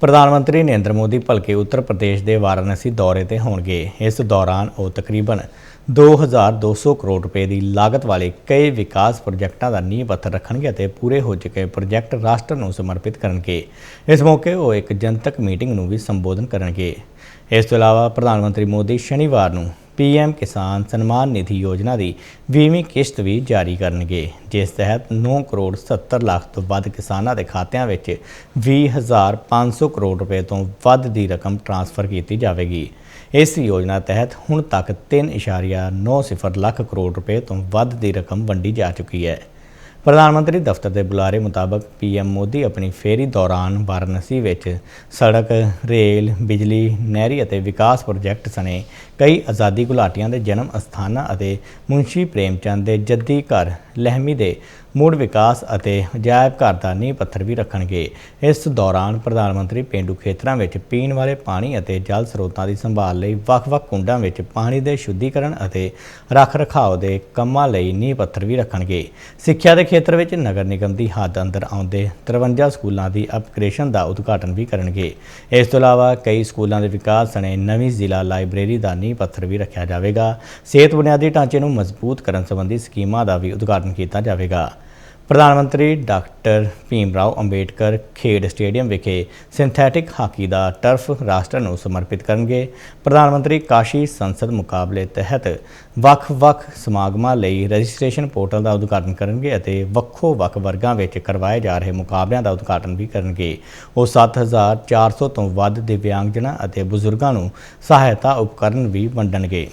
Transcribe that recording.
ਪ੍ਰਧਾਨ ਮੰਤਰੀ ਨਰਿੰਦਰ ਮੋਦੀ ਭਲਕੇ ਉੱਤਰ ਪ੍ਰਦੇਸ਼ ਦੇ ਵਾਰਾਣਸੀ ਦੌਰੇ ਤੇ ਹੋਣਗੇ। ਇਸ ਦੌਰਾਨ ਉਹ ਤਕਰੀਬਨ 2200 ਕਰੋੜ ਰੁਪਏ ਦੀ ਲਾਗਤ ਵਾਲੇ ਕਈ ਵਿਕਾਸ ਪ੍ਰੋਜੈਕਟਾਂ ਦਾ ਨੀਂਹ ਪੱਥਰ ਰੱਖਣਗੇ ਅਤੇ ਪੂਰੇ ਹੋ ਚੁੱਕੇ ਪ੍ਰੋਜੈਕਟ ਰਾਸ਼ਟਰ ਨੂੰ ਸਮਰਪਿਤ ਕਰਨਗੇ। ਇਸ ਮੌਕੇ ਉਹ ਇੱਕ ਜਨਤਕ ਮੀਟਿੰਗ ਨੂੰ ਵੀ ਸੰਬੋਧਨ ਕਰਨਗੇ। ਇਸ ਤੋਂ ਇਲਾਵਾ ਪ੍ਰਧਾਨ ਮੰਤਰੀ ਮੋਦੀ ਸ਼ਨੀਵਾਰ ਨੂੰ ਪੀਐਮ ਕਿਸਾਨ ਸਨਮਾਨ ਨਿਧੀ ਯੋਜਨਾ ਦੀ 20ਵੀਂ ਕਿਸ਼ਤ ਵੀ ਜਾਰੀ ਕਰਨਗੇ, ਜਿਸ ਤਹਿਤ 9 ਕਰੋੜ 70 ਲੱਖ ਤੋਂ ਵੱਧ ਕਿਸਾਨਾਂ ਦੇ ਖਾਤਿਆਂ ਵਿੱਚ 20500 ਕਰੋੜ ਰੁਪਏ ਤੋਂ ਵੱਧ ਦੀ ਰਕਮ ਟ੍ਰਾਂਸਫਰ ਕੀਤੀ ਜਾਵੇਗੀ। ਇਸ ਯੋਜਨਾ ਤਹਿਤ ਹੁਣ ਤੱਕ 3.90 ਲੱਖ ਕਰੋੜ ਰੁਪਏ ਤੋਂ ਵੱਧ ਦੀ ਰਕਮ ਵੰਡੀ ਜਾ ਚੁੱਕੀ ਹੈ। ਪ੍ਰਧਾਨ ਮੰਤਰੀ ਦਫ਼ਤਰ ਦੇ ਬੁਲਾਰੇ ਮੁਤਾਬਕ ਪੀਐਮ ਮੋਦੀ ਆਪਣੀ ਫੇਰੀ ਦੌਰਾਨ ਵਾਰਾਣਸੀ ਵਿੱਚ ਸੜਕ, ਰੇਲ, ਬਿਜਲੀ, ਨਹਿਰੀ ਅਤੇ ਵਿਕਾਸ ਪ੍ਰੋਜੈਕਟ ਸਣੇ ਕਈ ਆਜ਼ਾਦੀ ਘੁਲਾਟੀਆਂ ਦੇ ਜਨਮ ਅਸਥਾਨਾਂ ਅਤੇ ਮੁਨਸ਼ੀ ਪ੍ਰੇਮਚੰਦ ਦੇ ਜੱਦੀ ਘਰ ਲਹਿਮੀ ਦੇ ਮੁੜ ਵਿਕਾਸ ਅਤੇ ਅਜਾਇਬ ਘਰ ਦਾ ਨੀਂਹ ਪੱਥਰ ਵੀ ਰੱਖਣਗੇ। ਇਸ ਦੌਰਾਨ ਪ੍ਰਧਾਨ ਮੰਤਰੀ ਪੇਂਡੂ ਖੇਤਰਾਂ ਵਿੱਚ ਪੀਣ ਵਾਲੇ ਪਾਣੀ ਅਤੇ ਜਲ ਸਰੋਤਾਂ ਦੀ ਸੰਭਾਲ ਲਈ ਵੱਖ-ਵੱਖ ਕੁੰਡਾਂ ਵਿੱਚ ਪਾਣੀ ਦੇ ਸ਼ੁੱਧੀਕਰਨ ਅਤੇ ਰੱਖ-ਰਖਾਅ ਦੇ ਕੰਮਾਂ ਲਈ ਨੀਂਹ ਪੱਥਰ ਵੀ ਰੱਖਣਗੇ। ਸਿੱਖਿਆ ਦੇ ਖੇਤਰ ਵਿੱਚ ਨਗਰ ਨਿਗਮ ਦੀ ਹੱਦ ਅੰਦਰ ਆਉਂਦੇ 53 ਸਕੂਲਾਂ ਦੀ ਅਪਗ੍ਰੇਸ਼ਨ ਦਾ ਉਦਘਾਟਨ ਵੀ ਕਰਨਗੇ। ਇਸ ਤੋਂ ਇਲਾਵਾ ਕਈ ਸਕੂਲਾਂ ਦੇ ਵਿਕਾਸ ਸਣੇ ਨਵੀਂ ਜ਼ਿਲ੍ਹਾ ਲਾਇਬ੍ਰੇਰੀ ਦਾ ਨੀਂਹ ਪੱਥਰ ਵੀ ਰੱਖਿਆ ਜਾਵੇਗਾ। ਸਿਹਤ ਬੁਨਿਆਦੀ ਢਾਂਚੇ ਨੂੰ ਮਜ਼ਬੂਤ ਕਰਨ ਸੰਬੰਧੀ ਸਕੀਮਾਂ ਦਾ ਵੀ ਉਦਘਾਟਨ ਕੀਤਾ ਜਾਵੇਗਾ। ਪ੍ਰਧਾਨ ਮੰਤਰੀ ਡਾਕਟਰ ਭੀਮ ਰਾਓ ਅੰਬੇਡਕਰ ਖੇਡ ਸਟੇਡੀਅਮ ਵਿਖੇ ਸਿੰਥੈਟਿਕ ਹਾਕੀ ਦਾ ਟਰਫ ਰਾਸ਼ਟਰ ਨੂੰ ਸਮਰਪਿਤ ਕਰਨਗੇ। ਪ੍ਰਧਾਨ ਮੰਤਰੀ ਕਾਸ਼ੀ ਸੰਸਦ ਮੁਕਾਬਲੇ ਤਹਿਤ ਵੱਖ-ਵੱਖ ਸਮਾਗਮਾਂ ਲਈ ਰਜਿਸਟ੍ਰੇਸ਼ਨ ਪੋਰਟਲ ਦਾ ਉਦਘਾਟਨ ਕਰਨਗੇ ਅਤੇ ਵੱਖੋ-ਵੱਖ ਵਰਗਾਂ ਵਿੱਚ ਕਰਵਾਏ ਜਾ ਰਹੇ ਮੁਕਾਬਲਿਆਂ ਦਾ ਉਦਘਾਟਨ ਵੀ ਕਰਨਗੇ। ਉਹ 7400 ਤੋਂ ਵੱਧ ਦਿਵਿਆਂਗਜਨਾਂ ਅਤੇ ਬਜ਼ੁਰਗਾਂ ਨੂੰ ਸਹਾਇਤਾ ਉਪਕਰਨ ਵੀ ਵੰਡਣਗੇ।